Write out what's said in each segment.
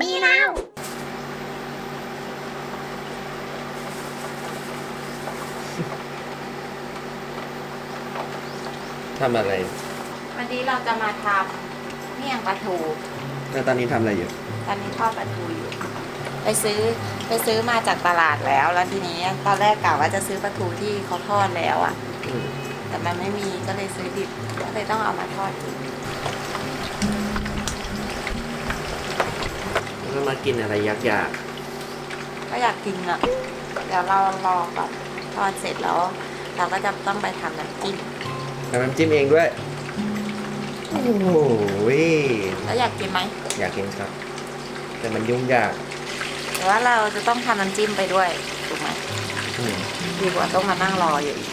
มีแล้ว ทำอะไรวันนี้เราจะมาทำเมี่ยงปลาทู แล้วตอนนี้ทำอะไรอยู่ ตอนนี้ทอดปลาทูอยู่ ไปซื้อไปซื้อมาจากตลาดแล้ว แล้วทีนี้ตอนแรกกะว่าจะซื้อปลาทูที่เขาทอดแล้วอะอืมแต่มันไม่มีก็เลยซื้อดิบก็เลยต้องเอามาทอดกิน ก็มากินอะไรยากก็อยากกินอะเดี๋ยวเรารอก่อนทอดเสร็จแล้ว เราก็จะต้องไปทำน้ำจิ้มๆทำน้ำจิ้มเองด้วย โอ้โหยแล้วอยากกินไหมอยากกินครับ แต่มันยุ่งยากหรือว่าเราจะต้องทำน้ำจิ้มไปด้วยถูกไหมอืมดีกว่าต้องมานั่งรออยู่อีก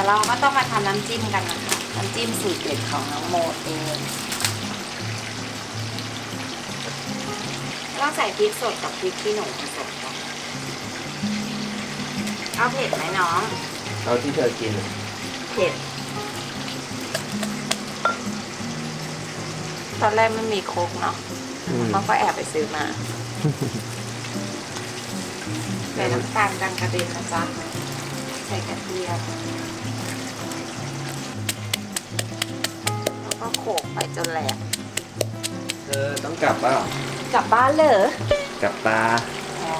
แต่เราก็ต้องมาทำน้ำจิ้มกันนะคะน้ำจิ้มสูตรเด็ดของน้องโมเองต้องใส่พริกสดกับพริกขี้หนูผสมกันเอาเผ็ดไหมน้อง เอาที่เธอกิน เผ็ด ตอนแรกไม่มีโคกเนาะอืมมันก็แอบไปซื้อมาใส่น้ำตาลดังกระเด็นนะจ๊ะ ใส่กระเทียม ก็โขลกไปจนแหลกเธอต้องกลับเปล่ากลับบ้านเลยกลับตาอ๋อ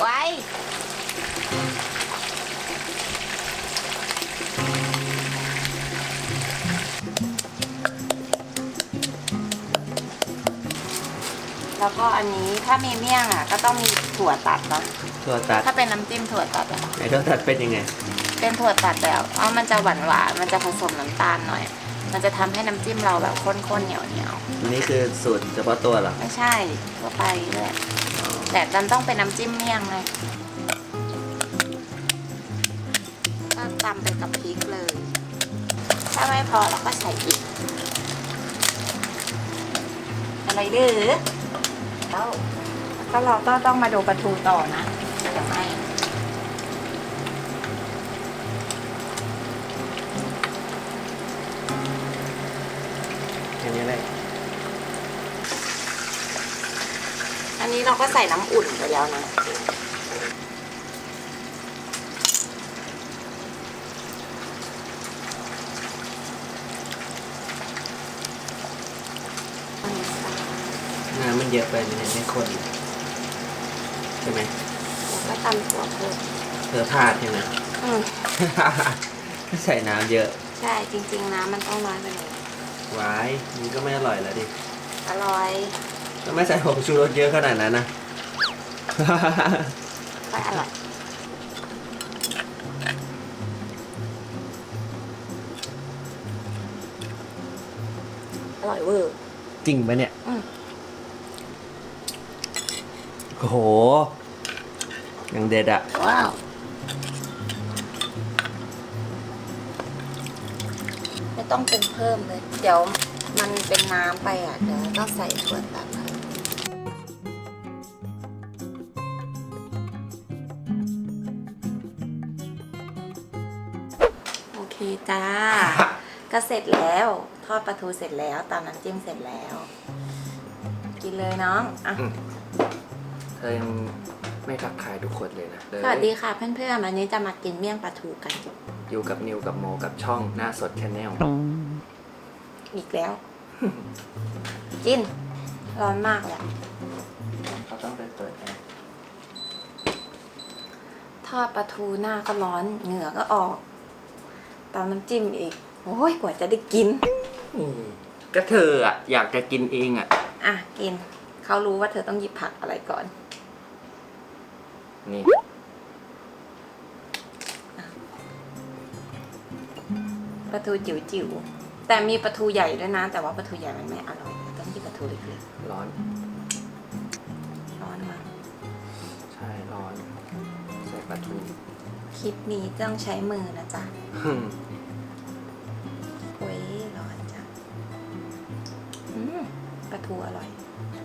ไว้แล้วก็อันนี้ถ้ามีเมี่ยงอะ ก็ต้องมีถั่วตัดเนาะถั่วตัดถ้าเป็นน้ำจิ้มถั่วตัดอะไหนถั่วตัดเป็นยังไง เป็นถั่วตัดแบบเอามันจะหวานหวานๆมันจะผสมน้ำตาลหน่อย มันจะทำให้น้ำจิ้มเราแบบข้นๆเหนียวเหนียวอันนี้คือสูตรเฉพาะตัวเหรอๆไม่ใช่ทั่วไปเลยแต่มันต้องเป็นน้ำจิ้มเมี่ยงไงก็ตำไปกับพริกเลย ถ้าไม่พอเราก็ใส่อีก อะไรดื้อแล้วก็เราต้องต้องมาดูปลาทูต่อนะเดี๋ยวไม่ แค่นี้แหละอันนี้เราก็ใส่น้ำอุ่นไปแล้วนะ น้ำมันเยอะไปมันไม่ข้นใช่ไหมแล้วก็ตำถั่วเพิ่มเธอพลาดใช่ไหม อืม ใส่น้ำเยอะ ใช่ จริง ๆ น้ำมันต้องน้อยไปหน่อย ไว้มันก็ไม่อร่อยแล้วดิอร่อยทำไมใส่ผงชูรสเยอะขนาดนั้นนะ ก็อร่อยอร่อยเวอร์ จริงปะเนี่ยอืม โอ้โหยังเด็ดอะว้าว ไม่ต้องปรุงเพิ่มเลย เดี๋ยวมันเป็นน้ำไปอะเดี๋ยวต้องใส่ถั่วตัดเพิ่มโอเคจ้า ก็เสร็จแล้ว ทอดปลาทูเสร็จแล้วตำน้ำจิ้มเสร็จแล้ว กินเลยน้องอะ เธอยังไม่ทักทายทุกคนเลยนะสวัสดีค่ะเพื่อนๆวันนี้จะมากินเมี่ยงปลาทูกัน อยู่กับนิวกับโมกับช่องหน้าสดชาแนลอีกแล้ว กิน ร้อนมากเลยอะเขาต้องไปเปิดแอร์ทอดปลาทูหน้าก็ร้อน เหงื่อก็ออกตามน้ำจิ้มอีกโอ้ยกว่าจะได้กิน ก็เธออะอยากจะกินเองอะอะ กิน เขารู้ว่าเธอต้องหยิบผักอะไรก่อน นี่ ปลาทูจิ๋วจิ๋วๆแต่มีปลาทูใหญ่ด้วยนะ แต่ว่าปลาทูใหญ่มันไม่อร่อยต้องหยิบปลาทูเล็กร้อน ๆร้อนมากใช่ร้อน ใส่ปลาทูคลิปนี้ต้องใช้มือนะจ๊ะโอ้ยร้อนจังอืมปลาทูอร่อย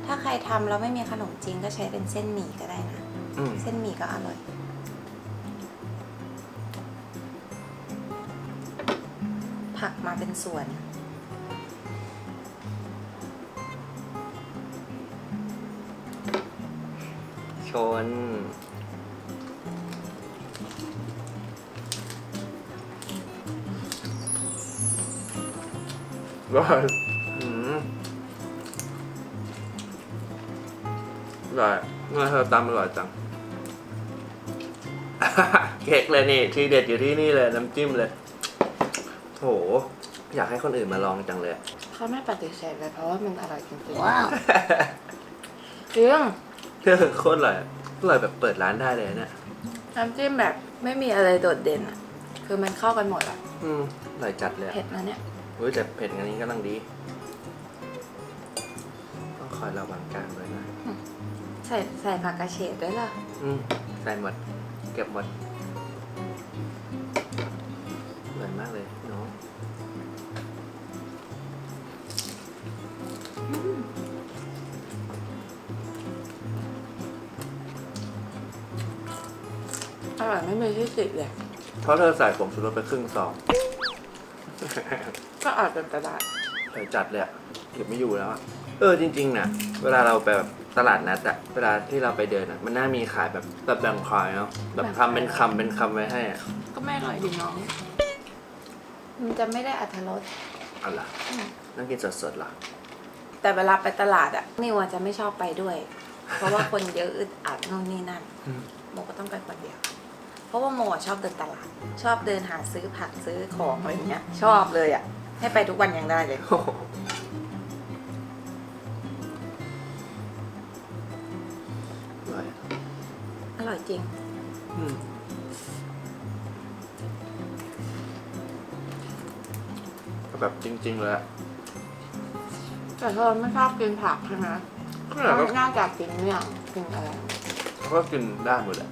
ถ้าใครรทำแล้วไม่มีขนมจีนก็ใช้เป็นเส้นหมี่ก็ได้นะ อืมเส้นหมี่ก็อร่อย ผักมาเป็นส่วน ชน ร้อยอืมอร่อยเมื่อเธอตำอร่อยจัง เค้กเลยนี่ ที่เด็ดอยู่ที่นี่เลย น้ำจิ้มเลย โถ อยากให้คนอื่นมาลองจังเลยเขาไม่ปฏิเสธเลยเพราะว่ามันอร่อยจริงๆว้าวจริงเออโคตรอร่อยอร่อยแบบเปิดร้านได้เลยนะเนี่ยน้ำจิ้มแบบไม่มีอะไรโดดเด่นอะ คือมันเข้ากันหมดอะ อืมอร่อยจัดเลยอะเผ็ดนะเนี่ย อุ้ยแต่เผ็ดอันนี้กำลังดี ต้องคอยระวังกลางด้วยนะ ใส่ใส่ผักกระเฉดด้วยล่ะอืมใส่หมด เก็บหมด อร่อยไม่มีที่ติเลยเพราะเธอใส่ผงชูรสไปครึ่งซองก็อาจเป็นไปได้อร่อยจัดเลยอะเก็บไม่อยู่แล้วอะเออจริงๆนะเวลาเราไปแบบตลาดนัดอะเวลาที่เราไปเดินอะมันน่ามีขายแบบแบบแบ่งขายเนาะแบบทำเป็นคำเป็นคำไว้ให้อะก็ไม่อร่อยดีน้อง มันจะไม่ได้อัตรส เอะไรนั่งกินสดๆเหรอแต่เวลาไปตลาดอะนิวอะจะไม่ชอบไปด้วย เพราะว่าคนเยอะอึดอัดนู่นนี่นั่นอืมโมก็ต้องไปคนเดียว เพราะว่าโมอะชอบเดินตลาด ชอบเดินหาซื้อผักซื้อของอะไรอย่างเงี้ย ชอบเลยอะให้ไปทุกวันยังได้เลยโอ้โหอร่อยอร่อยจริง อืมแบบจริง ๆ เลยอะแต่เธอไม่ชอบกินผักใช่ไหมก็แบบว่าน่าจะกินเมี่ยงกินอะไรเขาก็กินได้หมดแหละ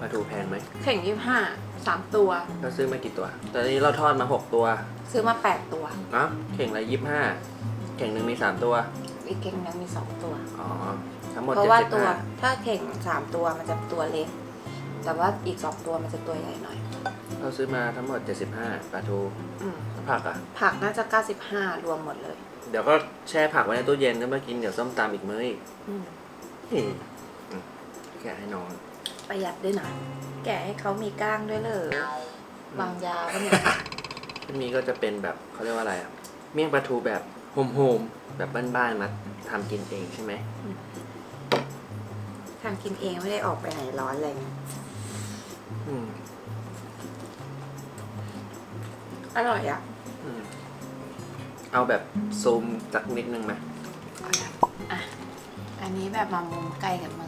ปลาทูแพงไหมเข่งยี่ห้าสามตัว เราซื้อมากี่ตัว ตอนนี้เราทอดมาหกตัวซื้อมาแปดตัว เนาะเข่งละยี่ห้าเข่งหนึ่งมีสามตัว อีกเข่งนึงมีสองตัว อ๋อ ทั้งหมดเพราะเจ็ดว่าสิบตัวห้าถ้าเข่งสามตัวมันจะตัวเล็ก แต่ว่าอีกสองตัวมันจะตัวใหญ่หน่อย เราซื้อมาทั้งหมดเจ็ดสิบห้าปลาทูอืมแล้วผักอะ ผักน่าจะ 95 รวมหมดเลย เดี๋ยวก็แช่ผักไว้ในตู้เย็นก็มากินเดี๋ยวส้มตำอีกมื้ออีกอืมนี่อืมแกะให้น้อง ประหยัดด้วยนะ แกะให้เขามีก้างด้วยเลยบางยาก็เนี่ยที่มีก็จะเป็นแบบเขาเรียกว่าอะไรอะเมี่ยงปลาทูแบบโฮมโฮมๆแบบบ้านๆมาทำกินเองใช่ไหมทำกินเองไม่ได้ออกไปไหนร้อนอะไรเงี้ยอืมอร่อยอะอืมเอาแบบซูมสักนิดนึงไหมอะอันนี้แบบมามุมใกล้กันมางนะอืม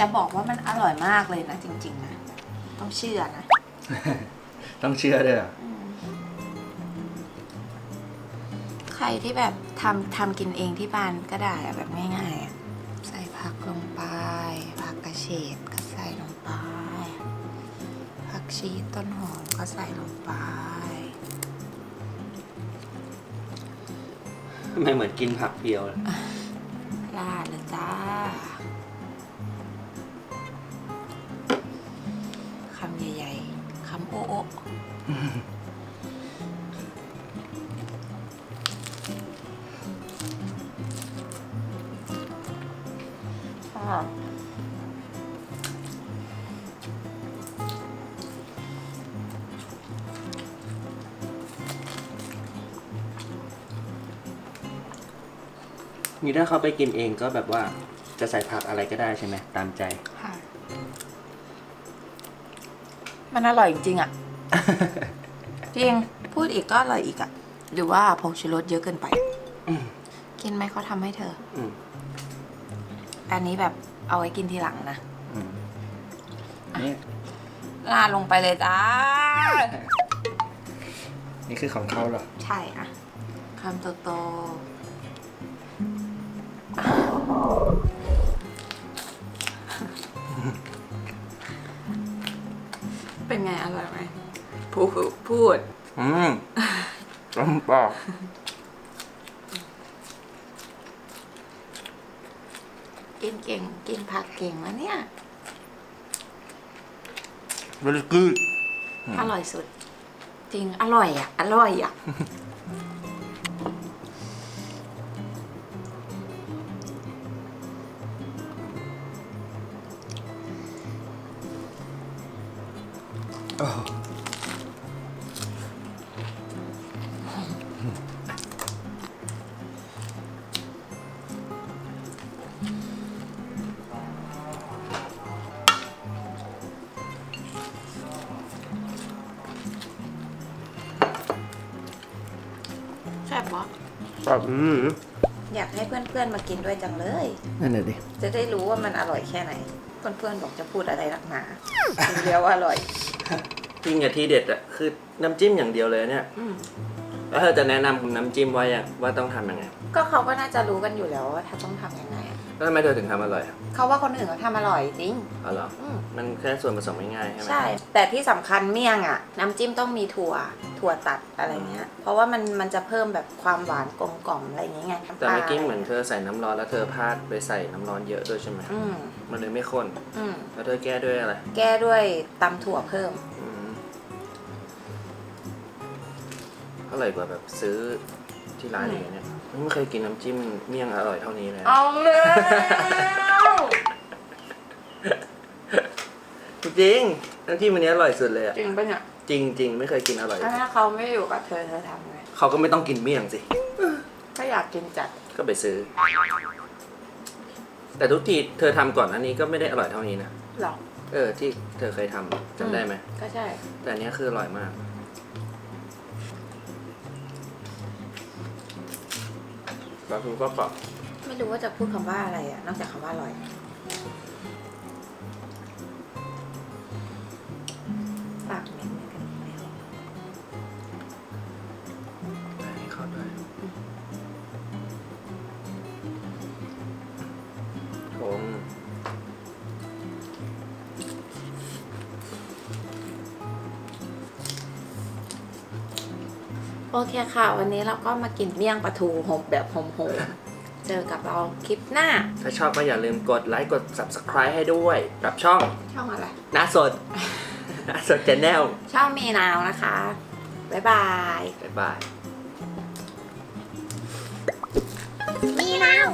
แต่บอกว่ามันอร่อยมากเลยนะจริงๆนะต้องเชื่อนะต้องเชื่อด้วยเหรออืมใครที่แบบทำทำกินเองที่บ้านก็ได้อะแบบง่ายๆอะใส่ผักลงไปผักกระเฉดก็ใส่ลงไป ผักชีต้นหอมก็ใส่ลงไปทำไมเหมือนกินผักเพียวเลย อ่านี่ถ้าเขาไปกินเองก็แบบว่าจะใส่ผักอะไรก็ได้ใช่ไหมตามใจ ค่ะ มันอร่อยจริงๆอะ จริง พูดอีกก็อร่อยอีกอะ หรือว่าผงชูรสเยอะเกินไป อืมกินไหมเขาทำให้เธอ อืม อันนี้แบบเอาไว้กินทีหลังนะอืมนี่ลาดลงไปเลยจ้า นี่คือของเขาเหรอ ใช่อะคำโตๆอะเป็นไงอร่อยไหมพูดพูด อืมต้มปอก กินเก่งกินผักเก่งนะเนี่ย very good อร่อยสุด จริงอร่อยอะ อร่อยอะ บปะแบบอืมอยากให้เพื่อนๆมากินด้วยจังเลย นั่นแหละดิจะได้รู้ว่ามันอร่อยแค่ไหน เพื่อนๆบอกจะพูดอะไรนักหนากินเดียวว่าอร่อย จริงอะที่เด็ดอะคือน้ำจิ้มอย่างเดียวเลยเนี่ยอืมแล้วเธอจะแนะนำน้ำจิ้มว่าอย่างว่าต้องทำยังไง ก็เขาก็น่าจะรู้กันอยู่แล้วว่าถ้าต้องทำยังไงอะ แล้วทำไมเธอถึงทำอร่อยอะเขาว่าคนอื่นเขาทำอร่อยจริง อ๋อเหรออืม มันแค่ส่วนผสมง่ายๆใช่ไหม ใช่ แต่ที่สำคัญเมี่ยงอะน้ำจิ้มต้องมีถั่ว ถั่วตัดอะไรเงี้ย เพราะว่ามันมันจะเพิ่มแบบความหวานกลมกล่อมอะไรอย่างเงี้ยไงแต่เมื่อกี้เหมือนเธอใส่น้ำร้อนแล้วเธอพลาดไปใส่น้ำร้อนเยอะด้วยใช่ไหมอืมมันเลยไม่ข้นอืมแล้วเธอแก้ด้วยอะไรแก้ด้วยตำถั่วเพิ่ม อืมอร่อยกว่าแบบซื้อที่ร้านอย่างเงี้ย ไม่เคยกินน้ำจิ้มเมี่ยงอร่อยเท่านี้เลยเอาเลยจริงๆน้ำจิ้มอันนี้อร่อยสุดเลยอะจริงปะเนี่ยจริง ๆ ไม่เคยกินอร่อย ถ้าเขาไม่อยู่กับเธอเธอทำไงเขาก็ไม่ต้องกินเมี่ยงสิก็อยากกินจัดก็ไปซื้อ แต่ทุกทีเธอทำก่อนอันนี้ก็ไม่ได้อร่อยเท่านี้นะ หรอเออที่เธอเคยทำจำได้ไหม ก็ใช่ แต่อันเนี้ยคืออร่อยมาก แล้วคุณก็ปรับ ไม่รู้ว่าจะพูดคำว่าอะไรอะนอกจากคำว่าอร่อย โอเคค่ะ วันนี้เราก็มากินเมี่ยงปลาทูหอมแบบหอมๆเจอกับเราคลิปหน้า ถ้าชอบก็อย่าลืมกดไลค์กด subscribe ให้ด้วย กับช่องช่องอะไรหน้าสด หน้าสด c h แนลช่องมีนาวนะคะ บ๊ายบาย บ๊ายบาย มีนาว